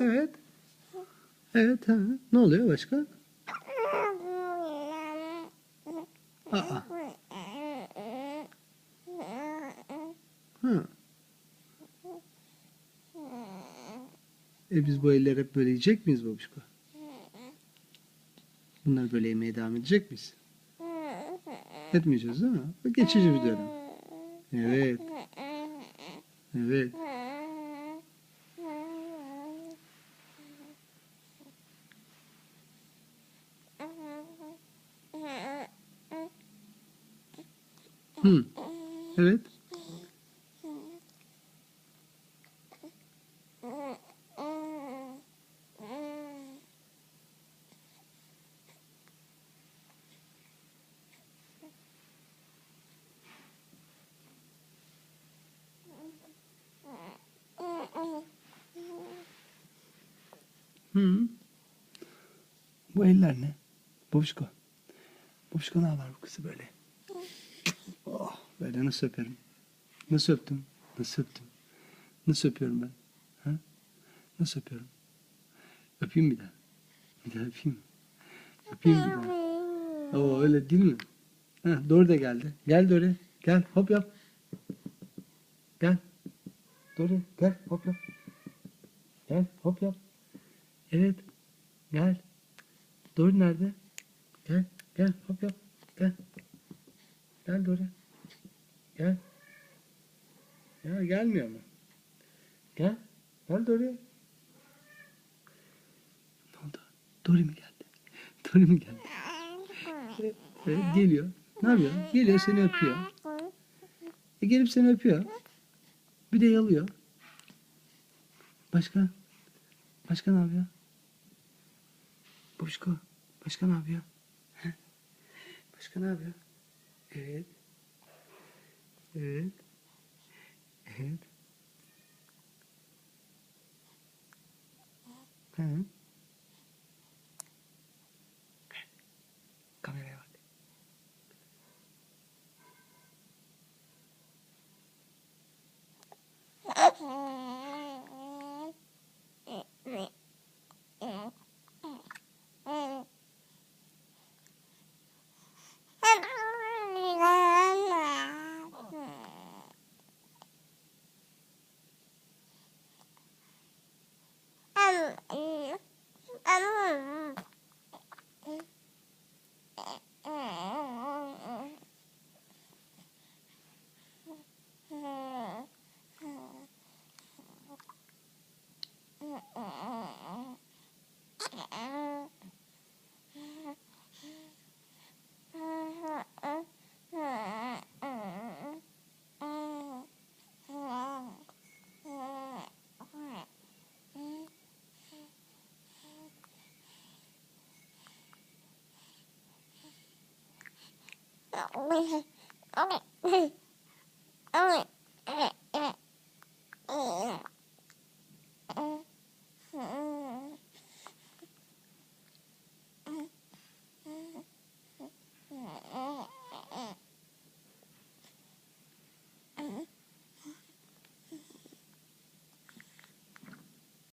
Evet. Evet. Ha. Ne oluyor başka? Aa. Ha. E biz bu elleri hep böyle yiyecek miyiz babuşko? Bunları böyle yemeye devam edecek miyiz? Etmeyeceğiz değil mi? Geçici bir dönem. Evet. Evet. Hı. Evet. Hı. Bu eller ne? Babuşko. Babuşko ne var bu kızı böyle? Böyle nasıl öperim? Nasıl öptüm? Nasıl öptüm? Nasıl öpüyorum ben? Ha? Nasıl öpüyorum? Öpeyim bir daha. Bir daha öpeyim mi? Öpeyim bir daha. Oo öyle değil mi? Ha, doğru da geldi. Gel Dori. Gel hop yap. Gel. Dori gel hop yap. Gel hop yap. Evet. Gel. Dori nerede? Gel. Gel hop yap. Gel. Gel Dori. Gel. Ya gelmiyor mu? Gel. Gel Dori. Ne oldu? Dori mi geldi? Dori mi geldi? Evet, geliyor. Ne yapıyor? Geliyor seni öpüyor. E, gelip seni öpüyor. Bir de yalıyor. Başka? Başka ne yapıyor? Babuşko. Başka ne yapıyor? Başka ne yapıyor? Evet. Evet. Evet. Hı. 我不要我不要